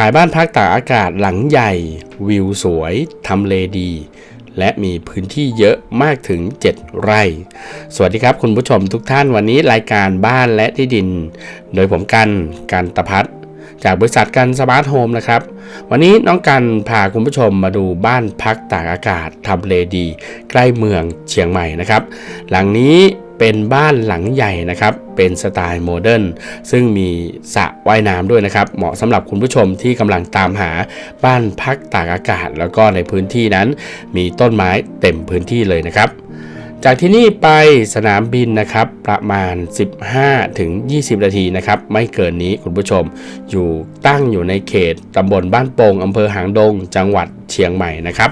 ขายบ้านพักตากอากาศหลังใหญ่ วิวสวยทำเลดี และมีพื้นที่เยอะมากถึง 7 ไร่ สวัสดีครับคุณผู้ชมทุกท่านวันนี้รายการบ้านและที่ดิน โดยผมกันกันตพัฒจากบริษัทกันสมาร์ทโฮมนะครับ วันนี้น้องกันพาคุณผู้ชมมาดูบ้านพักตากอากาศทำเลดี ใกล้เมืองเชียงใหม่นะครับ หลังนี้ เป็นบ้านหลังใหญ่นะครับ เป็นสไตล์โมเดิร์นซึ่งมีสระว่ายน้ำด้วยนะครับ เหมาะสำหรับคุณผู้ชมที่กำลังตามหาบ้านพักตากอากาศ แล้วก็ในพื้นที่นั้น มีต้นไม้เต็มพื้นที่เลยนะครับ จากที่นี่ไปสนามบินนะครับ ประมาณ 15 ถึง 20 นาทีนะครับ ไม่เกินนี้คุณผู้ชม อยู่ตั้งอยู่ในเขตตำบลบ้านโป่งอำเภอหางดง จังหวัดเชียงใหม่นะครับ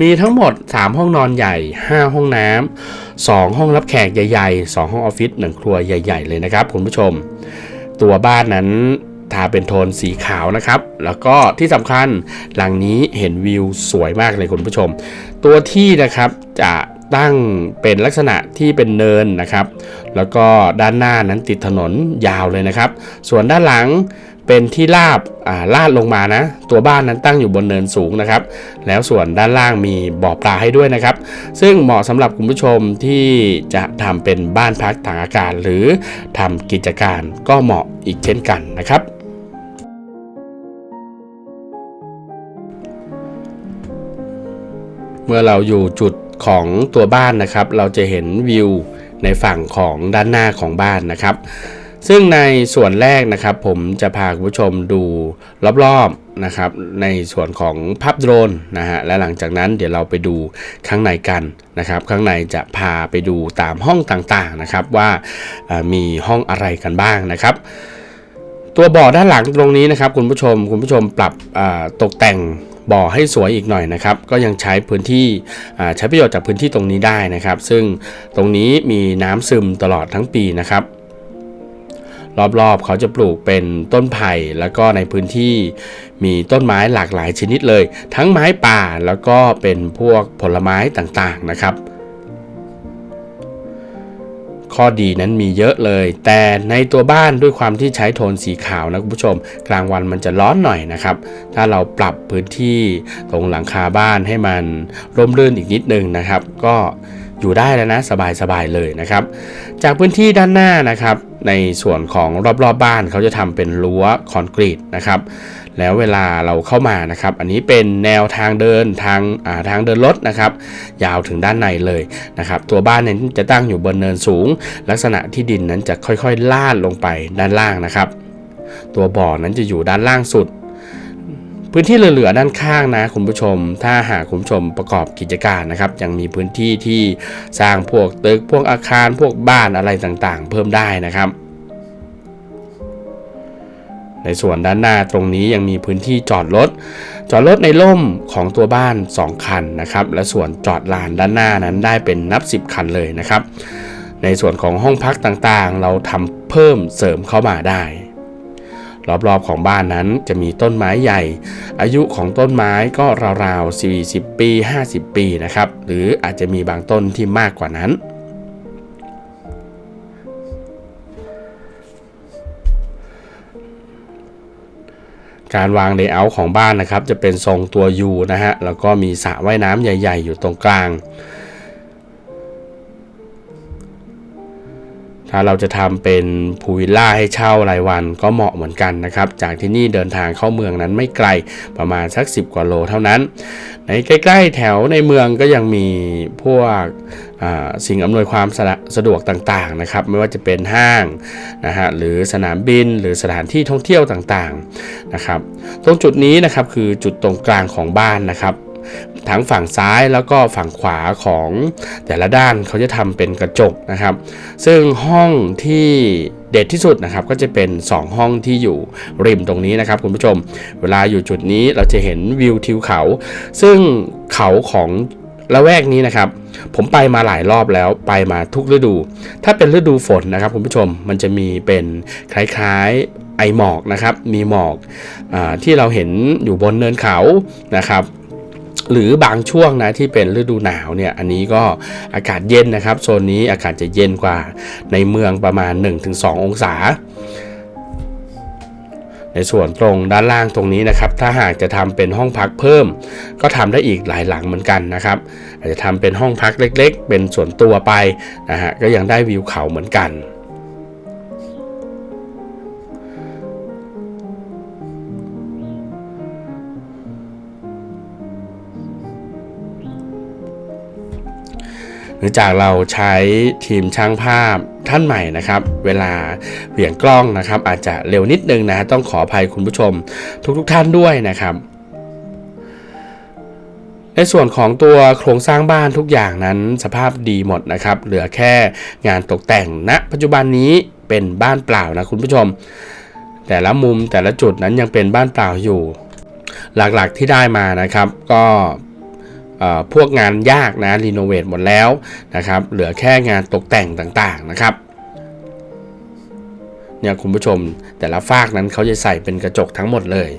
มีทั้งหมด 3 ห้องนอนใหญ่ 5 ห้องน้ำ2 ห้องรับแขกใหญ่ๆ 2 ห้องออฟฟิศ1ครัวใหญ่ ๆ เลยนะครับคุณผู้ชม ตัวบ้านนั้นทาเป็นโทนสีขาวนะครับ แล้วก็ที่สำคัญหลังนี้เห็นวิวสวยมากเลยคุณผู้ชม ตัวที่นะครับจะตั้งเป็นลักษณะที่เป็นเนินนะครับ แล้วก็ด้านหน้านั้นติดถนนยาวเลยนะครับ ส่วนด้านหลัง เป็นที่ลาบอ่าลาดลงมานะ ตัวบ้านนั้นตั้งอยู่บนเนินสูงนะครับ แล้วส่วนด้านล่างมีบ่อปลาให้ด้วยนะครับ ซึ่งเหมาะสำหรับคุณผู้ชมที่จะทำเป็นบ้านพักทางอากาศ หรือทำกิจการก็เหมาะอีกเช่นกันนะครับเมื่อเราอยู่จุดของตัวบ้านนะครับ เราจะเห็นวิวในฝั่งของด้านหน้าของบ้านนะครับ ซึ่งในส่วนแรกนะครับ ผมจะพาคุณผู้ชมดูรอบๆนะครับ ในส่วนของภาพโดรนนะฮะและหลังจากนั้นเดี๋ยวเราไปดูข้างในกันนะครับ ข้างในจะพาไปดูตามห้องต่างๆนะครับ ว่ามีห้องอะไรกันบ้างนะครับตัวบ่อด้านหลังตรงนี้นะครับคุณผู้ชมคุณผู้ชมปรับตกแต่งบ่อให้สวยอีกหน่อยนะครับ ก็ยังใช้พื้นที่ใช้ประโยชน์จากพื้นที่ตรงนี้ได้นะครับ ซึ่งตรงนี้มีน้ำซึมตลอดทั้งปีนะครับ รอบๆ เขาจะปลูกเป็นต้นไผ่แล้วก็ในพื้นที่มีต้นไม้หลากหลายชนิดเลย ทั้งไม้ป่าแล้วก็เป็นพวกผลไม้ต่างๆนะครับข้อดีนั้นมีเยอะเลย แต่ในตัวบ้านด้วยความที่ใช้โทนสีขาวนะคุณผู้ชม กลางวันมันจะร้อนหน่อยนะครับ ถ้าเราปรับพื้นที่ตรงหลังคาบ้านให้มันร่มรื่นอีกนิดนึงนะครับ ก็ อยู่ได้แล้วนะสบายๆเลยนะครับ จากพื้นที่ด้านหน้านะครับ ในส่วนของรอบๆบบ้านเขาจะทำเป็นรั้วคอนกรีตนะครับ แล้วเวลาเราเข้ามานะครับ อันนี้เป็นแนวทางเดินทางาทางเดินรถนะครับ ยาวถึงด้านในเลยนะครับ ตัวบ้านนั้นจะตั้งอยู่บนเนินสูง ลักษณะที่ดินนั้นจะค่อยๆลาดลงไปด้านล่างนะครับ ตัวบ่อนั้นจะอยู่ด้านล่างสุด พื้นที่เหลือๆด้านข้างนะคุณผู้ชม ถ้าหากคุณผู้ชมประกอบกิจการนะครับ ยังมีพื้นที่ที่สร้างพวกตึกพวกอาคารพวกบ้านอะไรต่างๆ เพิ่มได้นะครับ ในส่วนด้านหน้าตรงนี้ยังมีพื้นที่จอดรถจอดรถในร่มของตัวบ้าน 2 คันนะครับ และส่วนจอดลานด้านหน้านั้นได้เป็นนับ 10 คันเลยนะครับ ในส่วนของห้องพักต่างๆ เราทำเพิ่มเสริมเข้ามาได้ รอบๆของบ้านนั้นจะมีต้นไม้ใหญ่ อายุของต้นไม้ก็ราวๆ 40 ปี 50 ปีนะครับ หรืออาจจะมีบางต้นที่มากกว่านั้นการวางเลเยอร์ของบ้านนะครับ จะเป็นทรงตัว U นะฮะ แล้วก็มีสระว่ายน้ำใหญ่ ๆ อยู่ตรงกลาง ถ้าเราจะทำเป็นพูลวิลล่าให้เช่ารายวันก็เหมาะเหมือนกันนะครับ จากที่นี่เดินทางเข้าเมืองนั้นไม่ไกลประมาณสัก 10 กว่าโลเท่านั้น ในใกล้ ๆ แถวในเมืองก็ยังมีพวกสิ่งอำนวยความสะสะดวกต่างๆนะครับ ไม่ว่าจะเป็นห้างนะฮะหรือสนามบินหรือสถานที่ท่องเที่ยวต่างๆนะครับ ตรงจุดนี้นะครับคือจุดตรงกลางของบ้านนะครับ ทั้งฝั่งซ้ายแล้วก็ฝั่งขวาของแต่ละด้านเขาจะทำเป็นกระจกนะครับ ซึ่งห้องที่เด็ดที่สุดนะครับก็จะเป็น 2 ห้องที่อยู่ริมตรงนี้นะครับคุณผู้ชม เวลาอยู่จุดนี้เราจะเห็นวิวทิวเขา ซึ่งเขาของละแวกนี้นะครับ ผมไปมาหลายรอบแล้วไปมาทุกฤดู ถ้าเป็นฤดูฝนนะครับคุณผู้ชมมันจะมีเป็นคล้ายๆไอหมอกนะครับ มีหมอกอที่เราเห็นอยู่บนเนินเขานะครับ หรือบางช่วงนะที่เป็นฤดูหนาวเนี่ยอันนี้ก็อากาศเย็นนะครับ โซนนี้อากาศจะเย็นกว่าในเมืองประมาณ 1-2 องศา ในส่วนตรงด้านล่างตรงนี้นะครับ ถ้าหากจะทำเป็นห้องพักเพิ่ม ก็ทำได้อีกหลายหลังเหมือนกันนะครับ อาจจะทำเป็นห้องพักเล็ก ๆ เป็นส่วนตัวไปนะฮะก็ยังได้วิวเขาเหมือนกัน รือจากเราใช้ทีมช่างภาพท่านใหม่นะครับ เวลาเหวี่ยงกล้องนะครับ อาจจะเร็วนิดนึงนะ ต้องขออภัยคุณผู้ชม ทุกๆทท่านด้วยนะครับในส่วนของตัวโครงสร้างบ้านทุกอย่างนั้นสภาพดีหมดนะครับ เหลือแค่งานตกแต่งณนะปัจจุบันนี้เป็นบ้านเปล่านะคุณผู้ชม แต่ละมุมแต่ละจุดนั้นยังเป็นบ้านเปล่าอยู่ หลักๆที่ได้มานะครับ ก็ พวกงานยากนะรีโนเวทหมดแล้วนะครับเหลือแค่งานตกแต่งต่างๆนะครับเนี่ยคุณผู้ชมแต่ละฟากนั้นเขาจะใส่เป็นกระจกทั้งหมดเลย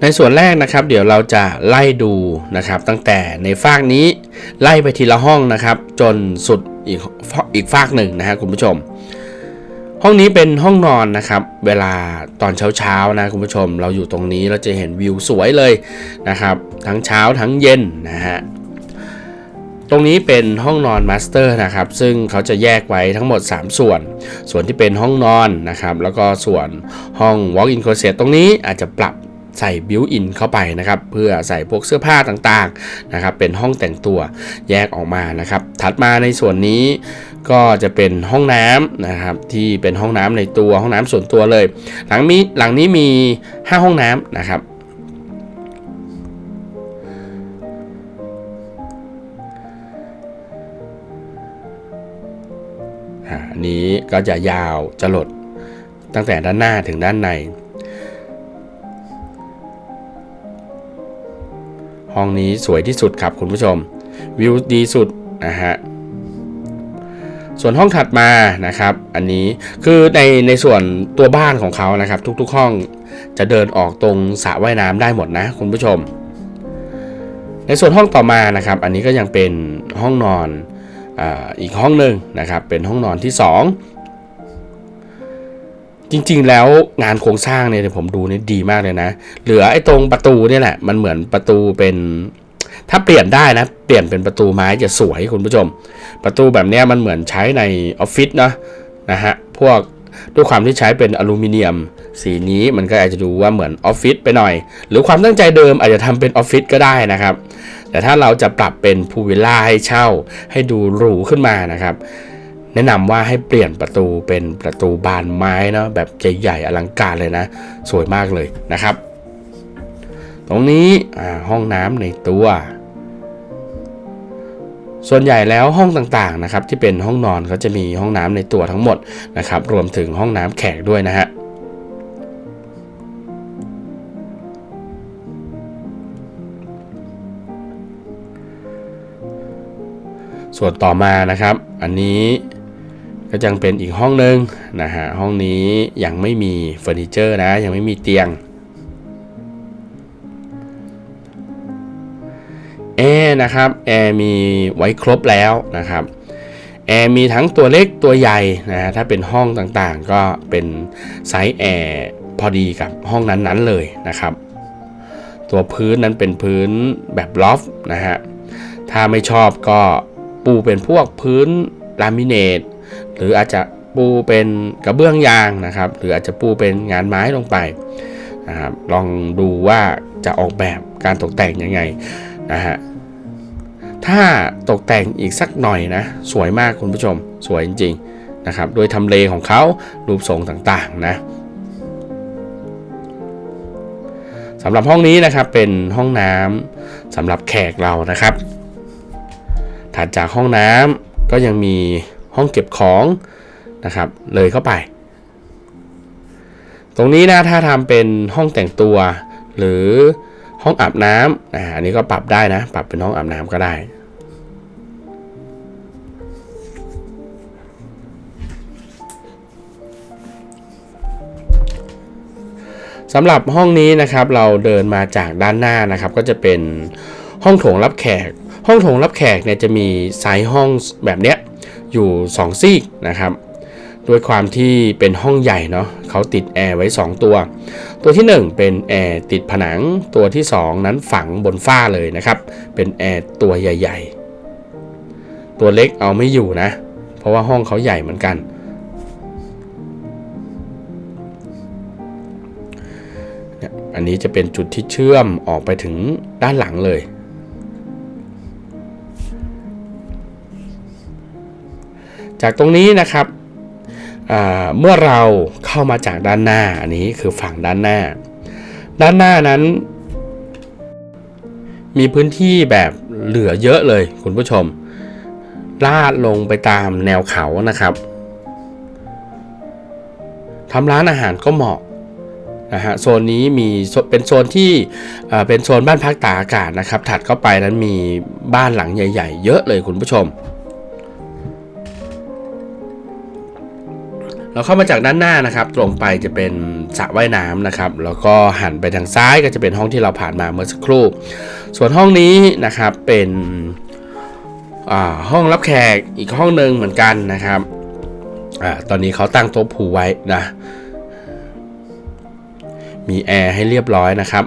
ในส่วนแรกนะครับ เดี๋ยวเราจะไล่ดูนะครับ ตั้งแต่ในฟากนี้ไล่ไปทีละห้องนะครับ จนสุดอีกอีกฟากหนึ่งนะฮะคุณผู้ชม ห้องนี้เป็นห้องนอนนะครับ เวลาตอนเช้าๆนะคุณผู้ชม เราอยู่ตรงนี้เราจะเห็นวิวสวยเลยนะครับ ทั้งเช้าทั้งเย็นนะฮะตรงนี้เป็นห้องนอนมาสเตอร์นะครับ ซึ่งเขาจะแยกไว้ทั้งหมด 3 ส่วน ส่วนที่เป็นห้องนอนนะครับ แล้วก็ส่วนห้อง walk-in closet ตรงนี้อาจจะปรับ ใส่บิวอินเข้าไปนะครับ เพื่อใส่พวกเสื้อผ้าต่างๆนะครับ เป็นห้องแต่งตัวแยกออกมานะครับ ถัดมาในส่วนนี้ก็จะเป็นห้องน้ำนะครับ ที่เป็นห้องน้ำในตัวห้องน้ำส่วนตัวเลย หลังนี้หลังนี้มี 5 ห้องน้ำนะครับอันนี้ก็จะยาวจะหลดตั้งแต่ด้านหน้าถึงด้านใน ห้องนี้สวยที่สุดครับคุณผู้ชม วิวดีสุดนะฮะส่วนห้องถัดมานะครับ อันนี้คือในในส่วนตัวบ้านของเขานะครับ ทุกๆห้องจะเดินออกตรงสระว่ายน้ำได้หมดนะคุณผู้ชม ในส่วนห้องต่อมานะครับ อันนี้ก็ยังเป็นห้องนอนออีกห้องหนึ่งนะครับ เป็นห้องนอนที่2 จริง ๆ แล้วงานโครงสร้างเนี่ยผมดูนี่ดีมากเลยนะ เหลือไอ้ตรงประตูเนี่ยแหละ มันเหมือนประตูเป็น ถ้าเปลี่ยนได้นะ เปลี่ยนเป็นประตูไม้จะสวยคุณผู้ชม ประตูแบบนี้มันเหมือนใช้ในออฟฟิศเนาะนะฮะ พวกด้วยความที่ใช้เป็นอลูมิเนียม สีนี้มันก็อาจจะดูว่าเหมือนออฟฟิศไปหน่อย หรือความตั้งใจเดิมอาจจะทำเป็นออฟฟิศก็ได้นะครับ แต่ถ้าเราจะปรับเป็นพูวิลล่าให้เช่า ให้ดูหรูขึ้นมานะครับ แนะนำว่าให้เปลี่ยนประตูเป็นประตูบานไม้เนาะแบบใหญ่ๆอลังการเลยนะ สวยมากเลยนะครับ ตรงนี้ห้องน้ำในตัว ส่วนใหญ่แล้วห้องต่างๆนะครับ ที่เป็นห้องนอนเขาจะมีห้องน้ำในตัวทั้งหมดนะครับ รวมถึงห้องน้ำแขกด้วยนะฮะส่วนต่อมานะครับ อันนี้ ก็ยังเป็นอีกห้องหนึ่งนะฮะห้องนี้ยังไม่มีเฟอร์นิเจอร์นะยังไม่มีเตียงแอร์นะครับแอร์มีไว้ครบแล้วนะครับแอร์มีทั้งตัวเล็กตัวใหญ่นะฮะถ้าเป็นห้องต่างๆ ก็เป็นไซส์แอร์พอดีกับห้องนั้นๆเลยนะครับ ตัวพื้นนั้นเป็นพื้นแบบลอฟนะฮะถ้าไม่ชอบก็ปูเป็นพวกพื้นลามิเนต หรืออาจจะปูเป็นกระเบื้องยางนะครับ หรืออาจจะปูเป็นงานไม้ลงไปนะครับลองดูว่าจะออกแบบการตกแต่งยังไงนะฮะถ้าตกแต่งอีกสักหน่อยนะสวยมากคุณผู้ชมสวยจริงๆนะครับโดยทำเลของเขารูปทรงต่างๆนะสำหรับห้องนี้นะครับเป็นห้องน้ำสำหรับแขกเรานะครับถัดจากห้องน้ำก็ยังมี ห้องเก็บของนะครับ เลยเข้าไป ตรงนี้นะถ้าทำเป็นห้องแต่งตัว หรือห้องอาบน้ำอ่าอันนี้ก็ปรับได้นะ ปรับเป็นห้องอาบน้ำก็ได้สำหรับห้องนี้นะครับเราเดินมาจากด้านหน้านะครับ ก็จะเป็นห้องโถงรับแขก ห้องโถงรับแขกเนี่ยจะมีไซส์ห้องแบบเนี้ย อยู่ 2 ซีกนะครับด้วยความที่เป็นห้องใหญ่เนาะเขาติดแอร์ไว้ 2 ตัว ตัวที่ 1 เป็นแอร์ติดผนังตัวที่ 2 นั้นฝังบนฝ้าเลยนะครับ เป็นแอร์ตัวใหญ่ ๆ ตัวเล็กเอาไม่อยู่นะ เพราะว่าห้องเขาใหญ่เหมือนกัน อันนี้จะเป็นจุดที่เชื่อมออกไปถึงด้านหลังเลย จากตรงนี้นะครับเมื่อเราเข้ามาจากด้านหน้าอันนี้คือฝั่งด้านหน้า ด้านหน้านั้น มีพื้นที่แบบเหลือเยอะเลยคุณผู้ชม ลาดลงไปตามแนวเขานะครับทำร้านอาหารก็เหมาะนะฮะโซนนี้มีเป็นโซนที่เอ่อเป็นโซนบ้านพักตากอากาศนะครับ ถัดเข้าไปนั้นมีบ้านหลังใหญ่ ๆ เยอะเลยคุณผู้ชม เราเข้ามาจากด้านหน้านะครับ ตรงไปจะเป็นสระว่ายน้ำนะครับ แล้วก็หันไปทางซ้ายก็จะเป็นห้องที่เราผ่านมาเมื่อสักครู่ ส่วนห้องนี้นะครับเป็นอ่าห้องรับแขกอีกห้องหนึ่งเหมือนกันนะครับอาตอนนี้เขาตั้งโต๊ะผูไว้นะ มีแอร์ให้เรียบร้อยนะครับ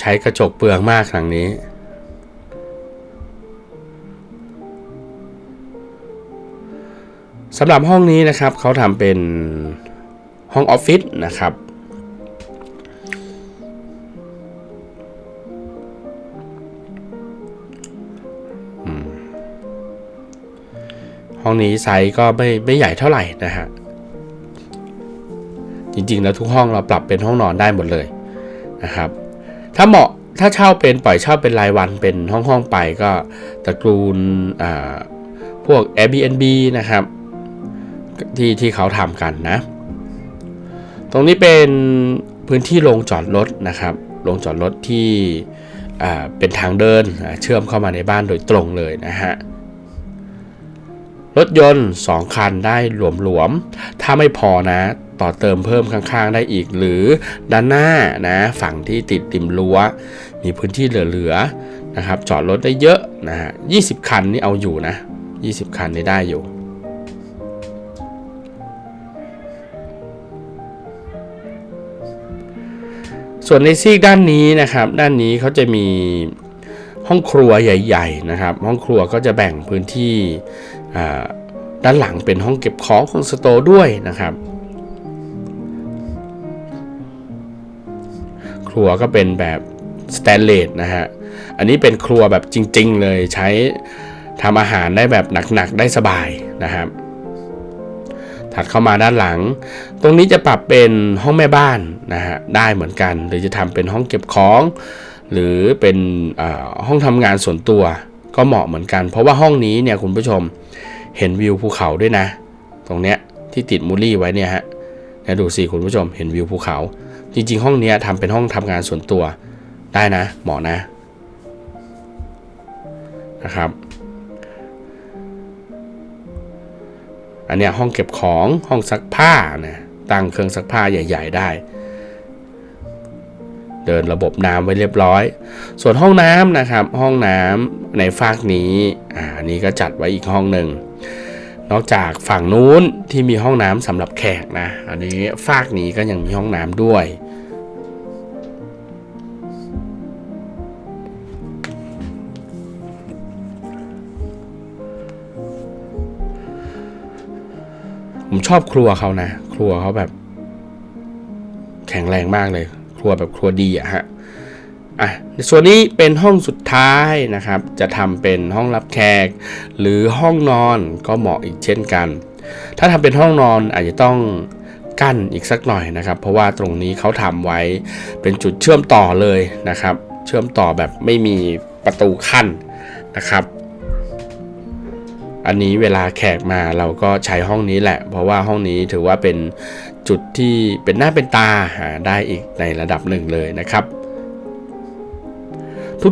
ใช้กระจกเปลืองมากครั้งนี้ สำหรับห้องนี้นะครับเขาทำเป็นห้องออฟฟิศนะครับห้องนี้ไซส์ก็ไม่ไม่ใหญ่เท่าไหร่นะฮะ จริงๆแล้วทุกห้องเราปรับเป็นห้องนอนได้หมดเลยนะครับ ถ้าเหมาะถ้าเช่าเป็นปล่อยเช่าเป็นรายวันเป็นห้องห้องๆไปก็ตระกูลพวก Airbnb นะครับ ที่ที่เขาทำกันนะ ตรงนี้เป็นพื้นที่โรงจอดรถนะครับโรงจอดรถที่เป็นทางเดินเชื่อมเข้ามาในบ้านโดยตรงเลยนะฮะรถยนต์ 2 คันได้หลวมๆ ถ้าไม่พอนะ ต่อเติมเพิ่มข้างๆได้อีก หรือด้านหน้านะฝั่งที่ติดริมรั้ว มีพื้นที่เหลือๆนะครับ จอดรถได้เยอะนะฮะ20คันนี่เอาอยู่นะ 20 คันนี่ได้อยู่ส่วนในซีกด้านนี้นะครับ ด้านนี้เขาจะมีห้องครัวใหญ่ ๆ นะครับ ห้องครัวก็จะแบ่งพื้นที่ด้านหลังเป็นห้องเก็บของของสโตร์ด้วยนะครับ รัวก็เป็นแบบสแตนเลสนะฮะ อันนี้เป็นครัวแบบจริง ๆ เลยใช้ทำอาหารได้แบบหนัก ๆ ได้สบายนะครับ ถัดเข้ามาด้านหลัง ตรงนี้จะปรับเป็นห้องแม่บ้านนะฮะ ได้เหมือนกัน หรือจะทำเป็นห้องเก็บของ หรือเป็นห้องทำงานส่วนตัวก็เหมาะเหมือนกัน เพราะว่าห้องนี้เนี่ยคุณผู้ชมเห็นวิวภูเขาด้วยนะ ตรงเนี้ยที่ติดมูลี่ไว้เนี่ยฮะดูสิคุณผู้ชมเห็นวิวภูเขา จริงๆ ห้องเนี้ยทำเป็นห้องทำงานส่วนตัวได้นะหมาะนะนะครับ อันเนี้ยห้องเก็บของห้องซักผ้านะตั้งเครื่องซักผ้าใหญ่ ๆ ได้ เดินระบบน้ำไว้เรียบร้อย ส่วนห้องน้ำนะครับ ห้องน้ำในฝากนี้อ่านี้ก็จัดไว้อีกห้องหนึ่งนอกจากฝั่งนู้นที่มีห้องน้ำสำหรับแขกนะ อันนี้ฝากนี้ก็ยังมีห้องน้ำด้วย ผมชอบครัวเขานะ ครัวเขาแบบ แข็งแรงมากเลย ครัวแบบครัวดีอะฮะอะส่วนนี้เป็นห้องสุดท้ายนะครับ จะทำเป็นห้องรับแขก หรือห้องนอนก็เหมาะอีกเช่นกัน ถ้าทำเป็นห้องนอนอาจจะต้องกั้นอีกสักหน่อยนะครับ เพราะว่าตรงนี้เขาทำไว้เป็นจุดเชื่อมต่อเลยนะครับ เชื่อมต่อแบบไม่มีประตูขั้นนะครับ อันนี้เวลาแขกมาเราก็ใช้ห้องนี้แหละ เพราะว่าห้องนี้ถือว่าเป็นจุดที่เป็นหน้าเป็นตาหาได้อีกในระดับหนึ่งเลยนะครับ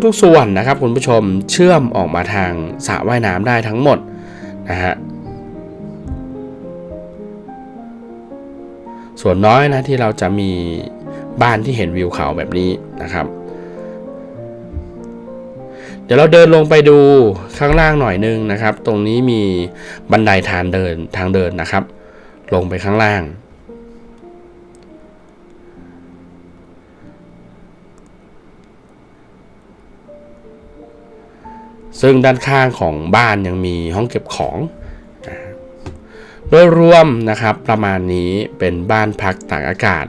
ทุกๆส่วนนะครับคุณผู้ชมเชื่อมออกมาทางสระว่ายน้ำได้ทั้งหมดนะฮะส่วนน้อยนะที่เราจะมีบ้านที่เห็นวิวเขาแบบนี้นะครับ ดี๋ยวเราเดินลงไปดูข้างล่างหน่อยนึงนะครับ ตรงนี้มีบันไดทางเดินทางเดินนะครับ ลงไปข้างล่าง ซึ่งด้านข้างของบ้านยังมีห้องเก็บของโดยรวมนะครับประมาณนี้เป็นบ้านพักตากอากาศ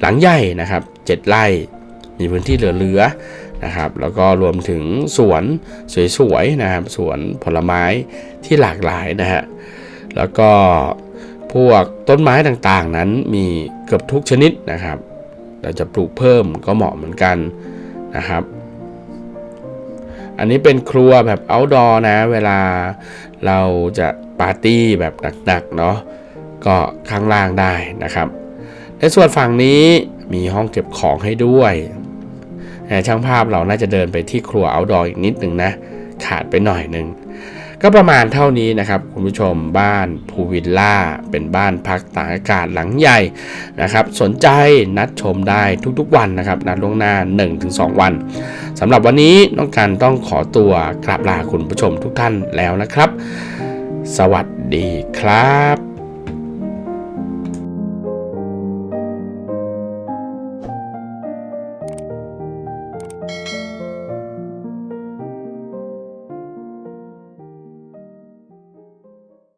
หลังใหญ่นะครับ 7 ไร่ มีพื้นที่เหลือ นะครับ แล้วก็รวมถึงสวนสวยๆนะครับสวนผลไม้ที่หลากหลายนะฮะแล้วก็พวกต้นไม้ต่างๆนั้นมีเกือบทุกชนิดนะครับ เราจะปลูกเพิ่มก็เหมาะเหมือนกันนะครับ อันนี้เป็นครัวแบบ outdoor นะ เวลาเราจะปาร์ตี้แบบหนักๆเนาะก็ข้างล่างได้นะครับ ในส่วนฝั่งนี้มีห้องเก็บของให้ด้วย ช่างภาพเราน่าจะเดินไปที่ครัว outdoor อีกนิดหนึ่งนะขาดไปหน่อยหนึ่งก็ประมาณเท่านี้นะครับคุณผู้ชมบ้านพูวิลล่า เป็นบ้านพักตากอากาศหลังใหญ่นะครับ สนใจนัดชมได้ทุกๆวันนะครับ นัดล่วงหน้า 1-2 วันสำหรับวันนี้น้องการต้องขอตัวกราบลาคุณผู้ชมทุกท่านแล้วนะครับ สวัสดีครับ